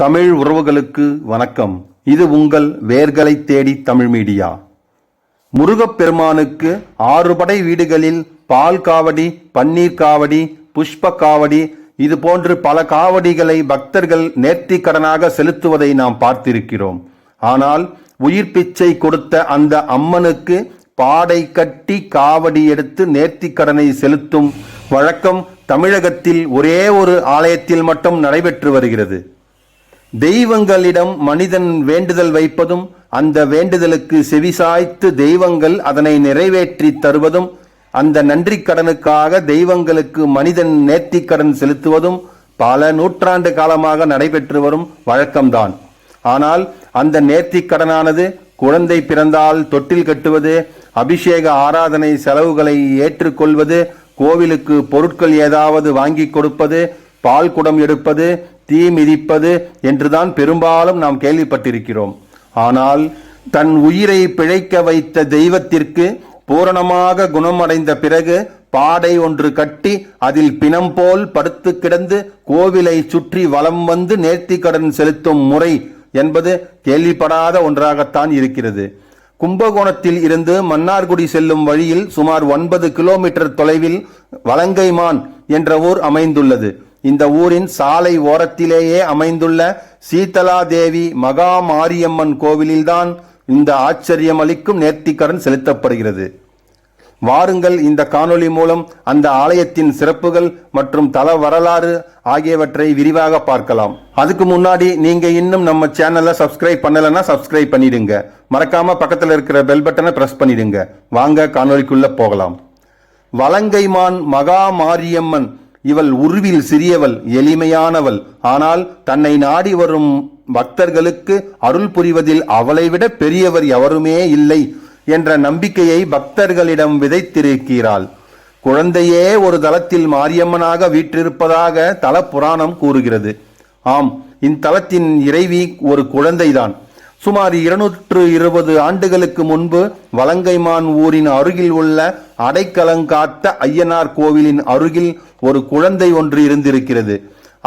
தமிழ் உறவுகளுக்கு வணக்கம். இது உங்கள் வேர்களை தேடி தமிழ் மீடியா. முருகப்பெருமானுக்கு ஆறு படை வீடுகளில் பால் காவடி பன்னீர் காவடி புஷ்ப காவடி இது போன்று பல காவடிகளை பக்தர்கள் நேர்த்தி கடனாக செலுத்துவதை நாம் பார்த்திருக்கிறோம். ஆனால் உயிர் பிச்சை கொடுத்த அந்த அம்மனுக்கு பாடை கட்டி காவடி எடுத்து நேர்த்தி கடனை செலுத்தும் வழக்கம் தமிழகத்தில் ஒரே ஒரு ஆலயத்தில் மட்டும் நடைபெற்று வருகிறது. தெய்வங்களிடம் மனிதன் வேண்டுதல் வைப்பதும் அந்த வேண்டுதலுக்கு செவிசாய்த்து தெய்வங்கள் அதனை நிறைவேற்றி தருவதும் அந்த நன்றி கடனுக்காக தெய்வங்களுக்கு மனிதன் நேர்த்திக் கடன் செலுத்துவதும் பல நூற்றாண்டு காலமாக நடைபெற்று வரும் வழக்கம்தான். ஆனால் அந்த நேர்த்திக் கடனானது குழந்தை பிறந்தால் தொட்டில் கட்டுவது அபிஷேக ஆராதனை செலவுகளை ஏற்றுக்கொள்வது கோவிலுக்கு பொருட்கள் ஏதாவது வாங்கி கொடுப்பது பால் குடம் எடுப்பது தீ மிதிப்பது என்றுதான் பெரும்பாலும் நாம் கேள்விப்பட்டிருக்கிறோம். ஆனால் தன் உயிரை பிழைக்க வைத்த தெய்வத்திற்கு பூரணமாக குணமடைந்த பிறகு பாடை ஒன்று கட்டி அதில் பிணம் போல் படுத்து கிடந்து கோவிலை சுற்றி வலம் வந்து நேர்த்திக்கடன் செலுத்தும் முறை என்பது கேள்விப்படாத ஒன்றாகத்தான் இருக்கிறது. கும்பகோணத்தில் இருந்து மன்னார்குடி செல்லும் வழியில் சுமார் ஒன்பது கிலோமீட்டர் தொலைவில் வலங்கைமான் என்ற ஊர் அமைந்துள்ளது. இந்த ஊரின் சாலை ஓரத்திலேயே அமைந்துள்ள சீதலா தேவி மகா மாரியம்மன் கோவிலில்தான் இந்த ஆச்சரியமளிக்கும் நேர்த்திக்கடன் செலுத்தப்படுகிறது. வாருங்கள் இந்த காணொளி மூலம் அந்த ஆலயத்தின் சிறப்புகள் மற்றும் தல வரலாறு ஆகியவற்றை விரிவாக பார்க்கலாம். அதுக்கு முன்னாடி நீங்க இன்னும் நம்ம சேனலை சப்ஸ்கிரைப் பண்ணலைன்னா சப்ஸ்கிரைப் பண்ணிடுங்க. மறக்காம பக்கத்தில் இருக்கிற பெல் பட்டனை பிரஸ் பண்ணிடுங்க. வாங்க காணொலிக்குள்ள போகலாம். வலங்கைமான் மகா மாரியம்மன் இவள் உருவில் சிறியவள் எளிமையானவள். ஆனால் தன்னை நாடி வரும் பக்தர்களுக்கு அருள் புரிவதில் அவளை விட பெரியவர் எவருமே இல்லை என்ற நம்பிக்கையை பக்தர்களிடம் விதைத்திருக்கிறாள். குழந்தையே ஒரு தலத்தில் மாரியம்மனாக வீற்றிருப்பதாக தல புராணம் கூறுகிறது. ஆம் இத்தலத்தின் இறைவி ஒரு குழந்தைதான். சுமார் இருநூற்று இருபது ஆண்டுகளுக்கு முன்பு வலங்கைமான் ஊரின் அருகில் உள்ள அடைக்கலங்காத்த ஐயனார் கோவிலின் அருகில் ஒரு குழந்தை ஒன்று இருந்திருக்கிறது.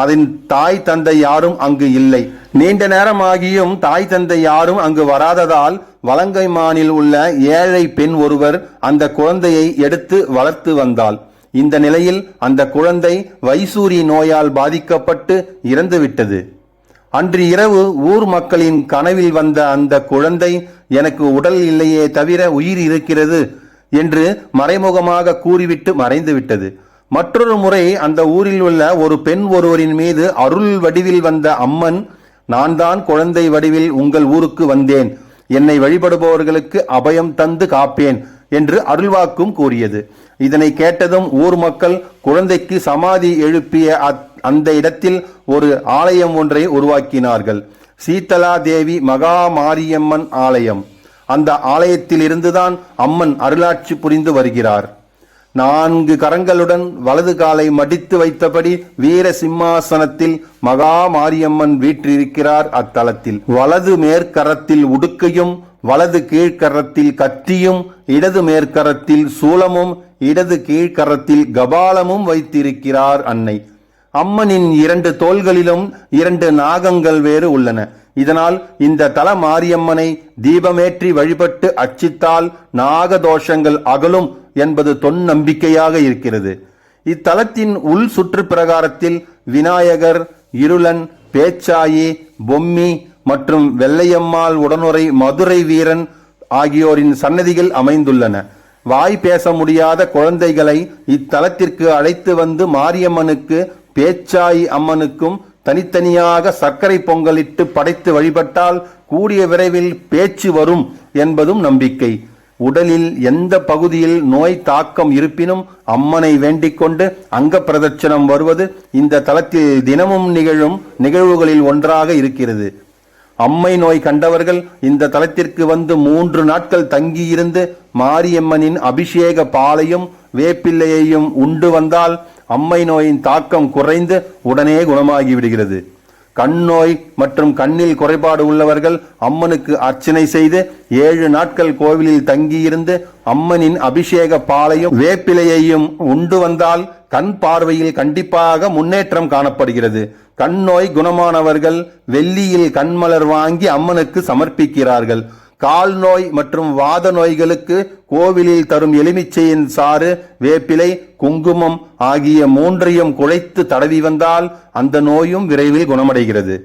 அதன் தாய் தந்தை யாரும் அங்கு இல்லை. நீண்ட நேரமாகியும் தாய் தந்தை யாரும் அங்கு வராததால் வலங்கைமானில் உள்ள ஏழை பெண் ஒருவர் அந்த குழந்தையை எடுத்து வளர்த்து வந்தாள். இந்த நிலையில் அந்த குழந்தை வைசூரி நோயால் பாதிக்கப்பட்டு இறந்துவிட்டது. அன்று இரவு ஊர் மக்களின் கனவில் வந்த அந்த குழந்தை எனக்கு உடல் இல்லையே தவிர உயிர் இருக்கிறது என்று மறைமுகமாக கூறிவிட்டு மறைந்துவிட்டது மற்றொரு முறை அந்த ஊரில் உள்ள ஒரு பெண் ஒருவரின் மீது அருள் வடிவில் வந்த அம்மன் நான் தான் குழந்தை வடிவில் உங்கள் ஊருக்கு வந்தேன். என்னை வழிபடுபவர்களுக்கு அபயம் தந்து காப்பேன் என்று அருள்வாக்கும் கூறியது. இதனை கேட்டதும் ஊர் மக்கள் குழந்தைக்கு சமாதி எழுப்பிய அந்த இடத்தில் ஒரு ஆலயம் ஒன்றை உருவாக்கினார்கள். சீதலா தேவி மகா மாரியம்மன் ஆலயம். அந்த ஆலயத்தில் இருந்துதான் அம்மன் அருளாட்சி புரிந்து வருகிறார். நான்கு கரங்களுடன் வலது காலை மடித்து வைத்தபடி வீர சிம்மாசனத்தில் மகா மாரியம்மன் வீற்றிருக்கிறார் அத்தலத்தில். வலது மேற்கரத்தில் உடுக்கையும் வலது கீழ்கரத்தில் கத்தியும் இடது மேற்கரத்தில் சூலமும் இடது கீழ்கரத்தில் கபாலமும் வைத்திருக்கிறார் அன்னை. அம்மனின் இரண்டு தோள்களிலும் இரண்டு நாகங்கள் வேறு உள்ளன. இதனால் இந்த தல மாரியம்மனை தீபமேற்றி வழிபட்டு அர்ச்சித்தால் நாகதோஷங்கள் அகலும் என்பது தொன்னம்பிக்கையாக இருக்கிறது. இத்தலத்தின் உள் சுற்று பிரகாரத்தில் விநாயகர் இருளன் பேச்சாயி பொம்மி மற்றும் வெள்ளையம்மாள் உடனுரை மதுரை வீரன் ஆகியோரின் சன்னதிகள் அமைந்துள்ளன. வாய் பேச முடியாத குழந்தைகளை இத்தலத்திற்கு அழைத்து வந்து மாரியம்மனுக்கு பேச்சாய் அம்மனுக்கும் தனித்தனியாக சர்க்கரை பொங்கலிட்டு படைத்து வழிபட்டால் கூடிய விரைவில் பேச்சு வரும் என்பதும் நம்பிக்கை. உடலில் எந்த பகுதியில் நோய் தாக்கம் இருப்பினும் அம்மனை வேண்டிக் கொண்டு அங்க பிரதட்சணம் வருவது இந்த தளத்தில் தினமும் நிகழும் நிகழ்வுகளில் ஒன்றாக இருக்கிறது. அம்மை நோய் கண்டவர்கள் இந்த தலத்திற்கு வந்து மூன்று நாட்கள் தங்கியிருந்து மாரியம்மனின் அபிஷேக பாலையும் வேப்பிள்ளையையும் உண்டு வந்தால் அம்மை நோயின் தாக்கம் குறைந்து உடனே குணமாகி விடுகிறது. கண் நோய் மற்றும் கண்ணில் குறைபாடு உள்ளவர்கள் அம்மனுக்கு அர்ச்சனை செய்து ஏழு நாட்கள் கோவிலில் தங்கியிருந்து அம்மனின் அபிஷேக பாலையும் வேப்பிலையையும் உண்டு வந்தால் கண் பார்வையில் கண்டிப்பாக முன்னேற்றம் காணப்படுகிறது. கண் நோய் குணமானவர்கள் வெள்ளியில் கண்மலர் வாங்கி அம்மனுக்கு சமர்ப்பிக்கிறார்கள். கால் நோய் மற்றும் வாத நோய்களுக்கு கோவிலில் தரும் எலுமிச்சையின் சாறு வேப்பிலை குங்குமம் ஆகிய மூன்றையும் குழைத்து தடவி வந்தால் அந்த நோயும் விரைவில் குணமடைகிறது.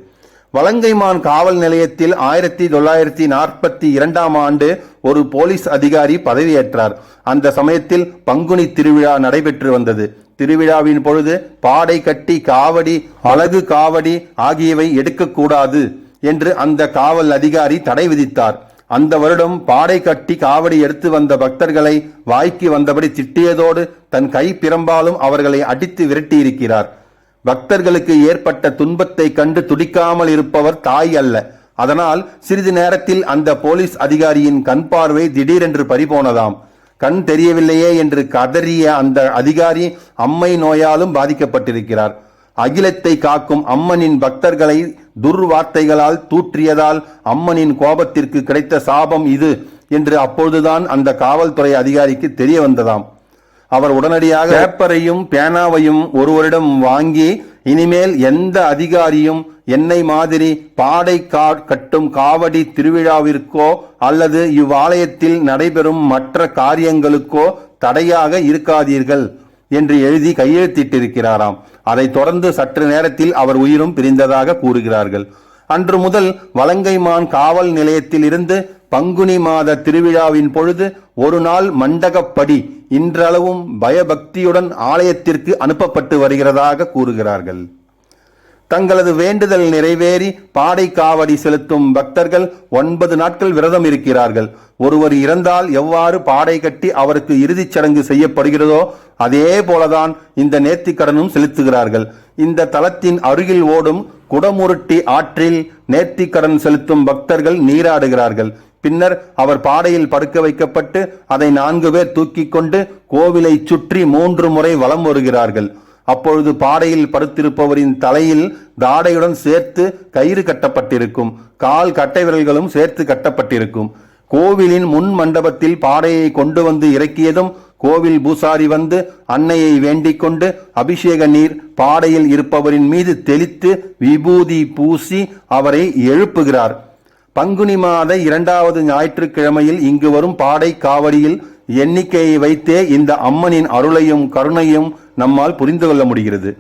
வலங்கைமான் காவல் நிலையத்தில் ஆயிரத்தி தொள்ளாயிரத்தி நாற்பத்தி இரண்டாம் ஆண்டு ஒரு போலீஸ் அதிகாரி பதவியேற்றார். அந்த சமயத்தில் பங்குனி திருவிழா நடைபெற்று வந்தது. திருவிழாவின் பொழுது பாடை கட்டி காவடி அழகு காவடி ஆகியவை எடுக்கக்கூடாது என்று அந்த காவல் அதிகாரி தடை விதித்தார். அந்த வருடம் பாடை கட்டி காவடி எடுத்து வந்த பக்தர்களை வாய்க்கு வந்தபடி திட்டியதோடு தன் கை பிரம்பாலும் அவர்களை அடித்து விரட்டியிருக்கிறார். பக்தர்களுக்கு ஏற்பட்ட துன்பத்தை கண்டு துடிக்காமல் இருப்பவர் தாய் அல்ல. அதனால் சிறிது நேரத்தில் அந்த போலீஸ் அதிகாரியின் கண் பார்வை திடீரென்று பறிபோனதாம். கண் தெரியவில்லையே என்று கதறிய அந்த அதிகாரி அம்மை நோயாலும் பாதிக்கப்பட்டிருக்கிறார். அகிலத்தை காக்கும் அம்மனின் பக்தர்களை துர்வார்த்தைகளால் தூற்றியதால் அம்மனின் கோபத்திற்கு கிடைத்த சாபம் இது என்று அப்பொழுதுதான் அந்த காவல்துறை அதிகாரிக்கு தெரிய வந்ததாம். அவர் உடனடியாக பேப்பரையும் பேனாவையும் ஒருவரிடம் வாங்கி இனிமேல் எந்த அதிகாரியும் என்னை மாதிரி பாடை கா கட்டும் காவடி திருவிழாவிற்கோ அல்லது இவ்வாலயத்தில் நடைபெறும் மற்ற காரியங்களுக்கோ தடையாக இருக்காதீர்கள் என்று எழுதி கையெழுத்திட்டிருக்கிறாராம். அதைத் தொடர்ந்து சற்று நேரத்தில் அவர் உயிரும் பிரிந்ததாக கூறுகிறார்கள். அன்று முதல் வலங்கைமான் காவல் நிலையத்தில் இருந்து பங்குனி மாத திருவிழாவின் பொழுது ஒரு நாள் மண்டகப்படி இன்றளவும் பயபக்தியுடன் ஆலயத்திற்கு அனுப்பப்பட்டு வருகிறதாக கூறுகிறார்கள். தங்களது வேண்டுதல் நிறைவேறி பாடை காவடி செலுத்தும் பக்தர்கள் ஒன்பது நாட்கள் விரதம் இருக்கிறார்கள். ஒருவர் இறந்தால் எவ்வாறு பாடை கட்டி அவருக்கு இறுதிச் சடங்கு செய்யப்படுகிறதோ அதே போலதான் இந்த நேர்த்திக்கடனும் செலுத்துகிறார்கள். இந்த தலத்தின் அருகில் ஓடும் குடமுருட்டி ஆற்றில் நேர்த்திக்கடன் செலுத்தும் பக்தர்கள் நீராடுகிறார்கள். பின்னர் அவர் பாடையில் படுக்க வைக்கப்பட்டு அதை நான்கு பேர் தூக்கிக் கொண்டு கோவிலை சுற்றி மூன்று முறை வலம் வருகிறார்கள். அப்பொழுது பாடையில் படுத்திருப்பவரின் தலையில் தாடையுடன் சேர்த்து கயிறு கட்டப்பட்டிருக்கும். கால் கட்டை விரல்களும் சேர்த்து கட்டப்பட்டிருக்கும். கோவிலின் முன் மண்டபத்தில் பாடையை கொண்டு வந்து இறக்கியதும் கோவில் பூசாரி வந்து அன்னையை வேண்டிக் கொண்டு அபிஷேக நீர் பாடையில் இருப்பவரின் மீது தெளித்து விபூதி பூசி அவரை எழுப்புகிறார். பங்குனி மாத இரண்டாவது ஞாயிற்றுக்கிழமையில் இங்கு வரும் பாடை காவடியில் எண்ணிக்கையை வைத்தே இந்த அம்மனின் அருளையும் கருணையும் நம்மால் புரிந்து கொள்ள முடிகிறது.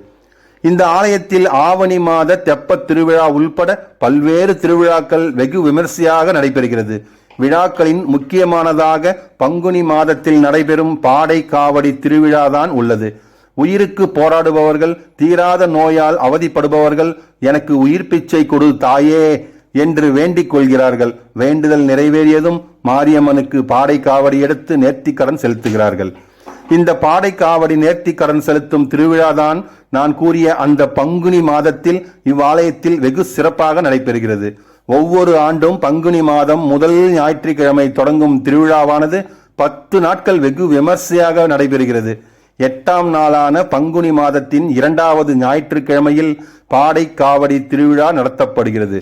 இந்த ஆலயத்தில் ஆவணி மாத தெப்பத் திருவிழா உள்பட பல்வேறு திருவிழாக்கள் வெகு விமர்சையாக நடைபெறுகிறது. விழாக்களின் முக்கியமானதாக பங்குனி மாதத்தில் நடைபெறும் பாடை காவடி திருவிழாதான் உள்ளது. உயிருக்கு போராடுபவர்கள் தீராத நோயால் அவதிப்படுபவர்கள் எனக்கு உயிர் பிச்சை கொடு தாயே என்று வேண்டிக் கொள்கிறார்கள். வேண்டுதல் நிறைவேறியதும் மாரியம்மனுக்கு பாடை காவடி எடுத்து நேர்த்திக்கடன் செலுத்துகிறார்கள். இந்த பாடை காவடி நேர்த்திக்கடன் செலுத்தும் திருவிழாதான் நான் கூறிய அந்த பங்குனி மாதத்தில் இவ்வாலயத்தில் வெகு சிறப்பாக நடைபெறுகிறது. ஒவ்வொரு ஆண்டும் பங்குனி மாதம் முதல் ஞாயிற்றுக்கிழமை தொடங்கும் திருவிழாவானது பத்து நாட்கள் வெகு விமர்சையாக நடைபெறுகிறது. எட்டாம் நாளான பங்குனி மாதத்தின் இரண்டாவது ஞாயிற்றுக்கிழமையில் பாடை காவடி திருவிழா நடத்தப்படுகிறது.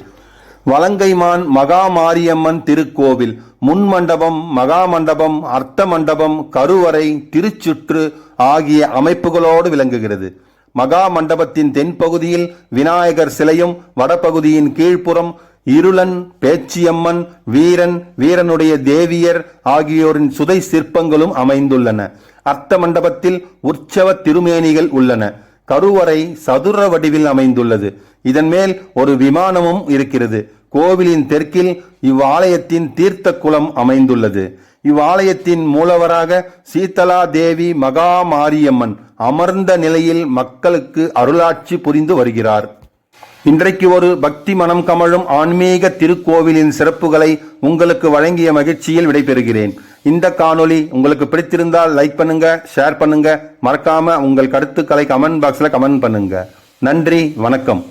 வலங்கைமான் மகா மாரியம்மன் திருக்கோவில் முன் மண்டபம் மகா மண்டபம் அர்த்த மண்டபம் கருவறை திருச்சுற்று ஆகிய அமைப்புகளோடு விளங்குகிறது. மகா மண்டபத்தின் தென்பகுதியில் விநாயகர் சிலையும் வடபகுதியின் கீழ்ப்புறம் இருளன் பேச்சியம்மன் வீரன் வீரனுடைய தேவியர் ஆகியோரின் சுதை சிற்பங்களும் அமைந்துள்ளன. அர்த்த மண்டபத்தில் உற்சவ திருமேனிகள் உள்ளன. கருவறை சதுர வடிவில் அமைந்துள்ளது. இதன் மேல் ஒரு விமானமும் இருக்கிறது. கோவிலின் தெற்கில் இவ்வாலயத்தின் தீர்த்த குளம் அமைந்துள்ளது. இவ்வாலயத்தின் மூலவராக சீதலா தேவி மகா மாரியம்மன் அமர்ந்த நிலையில் மக்களுக்கு அருளாட்சி புரிந்து வருகிறார். இன்றைக்கு ஒரு பக்தி மனம் கமழும் ஆன்மீக திருக்கோவிலின் சிறப்புகளை உங்களுக்கு வழங்கிய மகிழ்ச்சியில் விடைபெறுகிறேன். இந்த காணொளி உங்களுக்கு பிடித்திருந்தால் லைக் பண்ணுங்க ஷேர் பண்ணுங்க. மறக்காம உங்கள் கருத்துக்களை கமெண்ட் பாக்ஸில் கமெண்ட் பண்ணுங்க. நன்றி வணக்கம்.